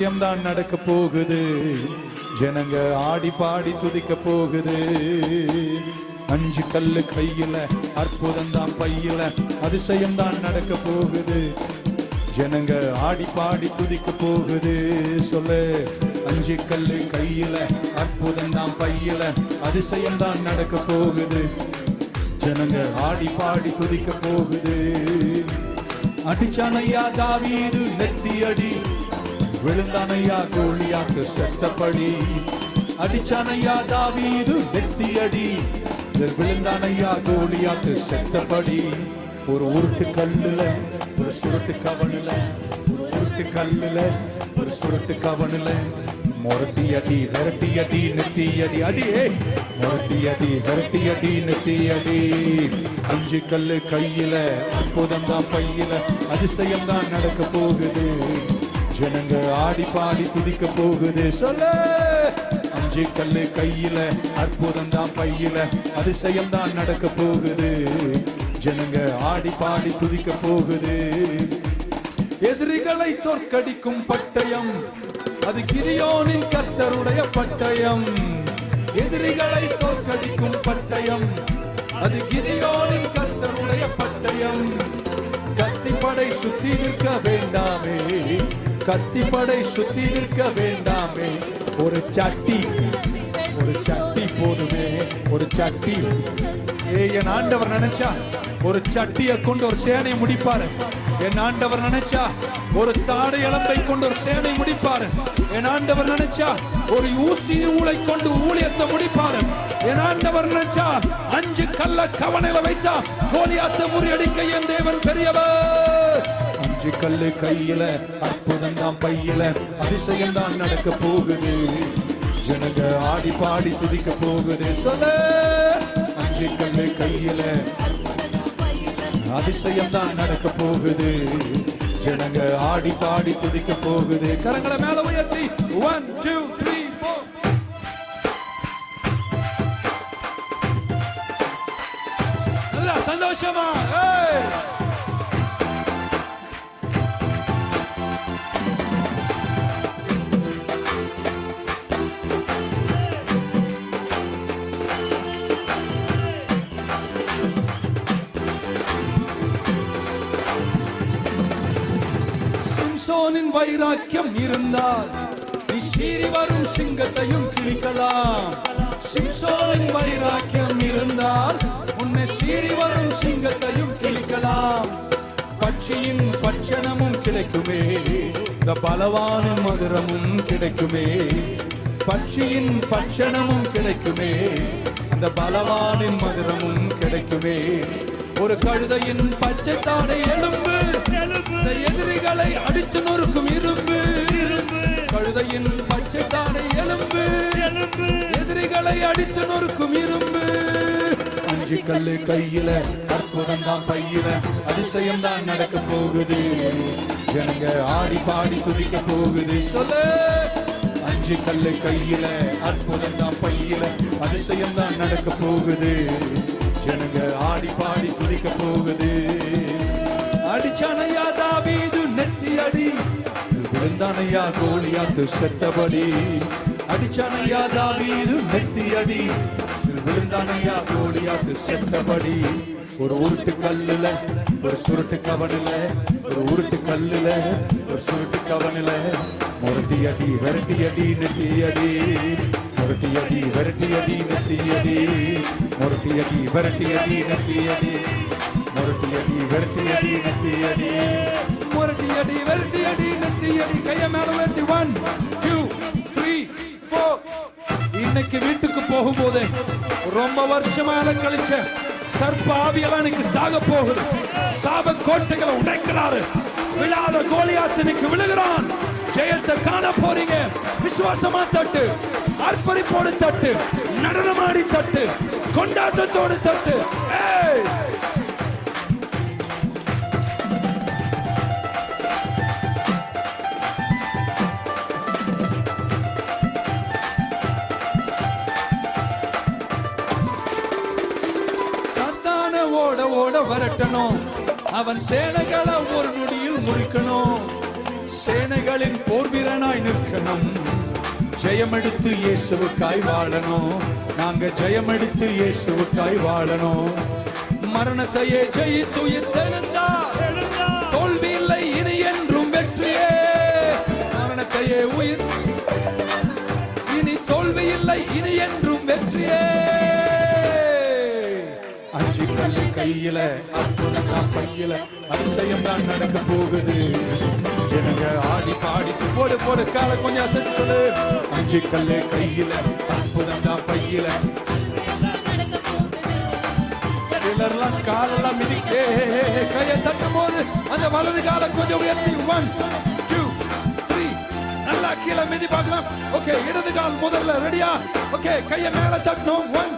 தான் நடக்க போகுது. ஜனங்க ஆடி பாடி துதிக்க போகுது. அஞ்சு கல்லு கையில அற்புதம் தான் பையில அதிசயம் தான் நடக்க போகுது. ஜனங்க ஆடி பாடி துதிக்க போகுது. சொல்லு அஞ்சு கல்லு கையில அற்புதம் தான் பையில அதிசயம் தான் நடக்க போகுது. ஜனங்க ஆடி பாடி துதிக்க போகுது. அடிச்சானையா தாவீது நெத்தி அடி. விழுந்தானையா கோழியாக்கு செத்தப்படி. அடிச்சானையா தாவீது வெத்தி அடி விழுந்தானையா கோழியாக்கு செத்தபடி ஒரு உருட்டு கல்லுல ஒரு சுருட்டு கவனுல ஒரு உருட்டு கல்லுல ஒரு சுருட்டு கவனுல. முரட்டி அடி விரட்டி அடி நெத்தி அடி அடி ஏய். முரட்டி அடி விரட்டி அடி நெத்தி அடி அஞ்சு கல்லு கையில அற்புதம் தான் பையில. அதிசயம் தான் நடக்க போகுது. ஜனங்க ஆடி பாடி துதிக்க போகுது. சொல்ல. அஞ்சு கல்லு கையில அற்புதம் தான் பையில அதிசயம் தான் நடக்க போகுது. ஜனங்க ஆடி பாடி துதிக்க போகுது. எதிரிகளை தோற்கடிக்கும் பட்டயம் அது கிரியோனின் கத்தருடைய பட்டயம். எதிரிகளை தோற்கடிக்கும் பட்டயம் அது கிரியோனின் கத்தருடைய பட்டயம். கத்திப்படை சுத்தி நிற்க வேண்டாமே. கத்திப்படை சுத்தி நிற்க வேண்டாமே. ஒரு சட்டி ஒரு சட்டி போதுமே. ஒரு சட்டி. ஏ என் ஆண்டவர் நினைச்சா? ஒரு சட்டியை கொண்டு ஒரு சேனை முடிப்பாரு. என் ஆண்டவர் நினைச்சா? ஒரு தாடை இளம்பை கொண்டு ஒரு சேனை முடிப்பாரு. என் ஆண்டவர் நினைச்சா? ஒரு ஊசி ஊளை கொண்டு ஊழியத்தை முடிப்பாரு. என் ஆண்டவர் நினைச்சா? அஞ்சு கல்ல கவனையில வைத்தா கோலியாத்த முறியடிக்க என் தேவன் பெரியவர். அஞ்சு கல்லு கையில அற்புதம் தான் பையில. அதிசயம் தான் நடக்க போகுது. ஜனங்க ஆடி பாடி துதிக்க போகுது. சொல்ல அஞ்சு கல்லு கையில அதிசயம் தான் நடக்க போகுது. ஜனங்க ஆடி பாடி துதிக்க போகுது. கரங்களை மேல உயர்த்தி. ஒன் டூ த்ரீ நல்லா சந்தோஷமா? ஏய்! வைராக்கியம் இருந்தால் நீ சீறி வரும் சிங்கத்தையும் கிழிக்கலாம். சிம்சோனின் வைராக்கியம் இருந்தால் உன்னை சீறி வரும் சிங்கத்தையும் கிழிக்கலாம். பட்சியின் பட்சணமும் கிடைக்குமே இந்த பலவான மதுரமும் கிடைக்குமே. பட்சியின் பட்சணமும் கிடைக்குமே அந்த பலவானின் மதுரமும் கிடைக்குமே. ஒரு கழுதையின் பச்சை தாடை எலும்பு இந்த எதிரிகளை அடித்து நொறுக்கும் இரும்பு. கழுதையின் பச்சை தாடை எலும்பு. எதிரிகளை அடித்து நொறுக்கும் இரும்பு. அஞ்சு கல்லு கையில அற்புதம் தான் பையில. அதிசயம் தான் நடக்க போகுது. ஜனங்க ஆடி பாடி துதிக்க போகுது. சொல்லு. அஞ்சு கல்லு கையில அற்புதம் தான் பையில. அதிசயம் தான் நடக்க போகுது. ஜனங்க ஆடி பாடி துதிக்க போகுது. அடிச்சானையா கோழியாத்து செத்தபடி. அடிச்சானையா தாவீது நெத்தி அடி விழுந்தானையா கோழியாத்து செத்தபடி. ஒரு உருட்டு கல்லுல ஒரு சுருட்டு கவனில ஒரு உருட்டு கல்லுல ஒரு சுருட்டு கவனில. முரட்டி அடி விரட்டி அடி நெத்தி அடி முரட்டி அடி விரட்டி அடி நெத்தி அடி முரட்டி அடி விரட்டி அடி நெத்தி அடி முரட்டி அடி விரட்டி அடி நெத்தி அடி முரட்டி அடி விரட்டி அடி நெத்தி மேல உயர்த்தி ஒன் டூ த்ரீ ஃபோர் இன்னைக்கு வீட்டுக்கு போகும்போது ரொம்ப வருஷமால கழிச்ச சர்ப்ப ஆவியெல்லாம் இன்னைக்கு சாக போகுது. சாப கோட்டைகளை உடைக்கிறாரு. விழாத கோலியாத்தனுக்கு விழுகிறான். ஜெயத்தை காண போறீங்க. விசுவாசமா தட்டு. அர்ப்பணிப்போடு தட்டு. நடனமாடி தட்டு. கொண்டாட்டத்தோடு தட்டு. ஏ வரட்டணும் அவன் சேனைகளை ஒரு நொடியில் முறிக்கணும். சேனைகளின் போர்வீரனாய் நிற்கணும். ஜெயமெடுத்து இயேசுவுக்காய் வாழணும். நாங்க ஜெயமெடுத்து இயேசுவுக்காய் வாழணும். மரணத்தையே ஜெயித்து தோல்வி இல்லை இனி என்றும் வெற்றியே. மரணத்தையே உயிர். இனி தோல்வி இல்லை இனி என்றும் வெற்றியே. கையில அற்புதம் தான் அதிசயம் தான் நடக்க போகுது. ஜனங்க ஆடி பாடி போடு போடு கால கொஞ்சம் அசைச்சு சொல்லு. அஞ்சு கல்லு கையில அற்புதம் தான் பையில. சிலர்லாம் காலெல்லாம் மிதிக்கே கையை தட்டும் போது அந்த வலது காலை கொஞ்சம் உயர்த்தி. ஒன் டூ த்ரீ நல்லா கீழே மிதி பார்க்கலாம். ஓகே இடது கால் முதல்ல ரெடியா? ஓகே கையை மேல தட்டணும். ஒன்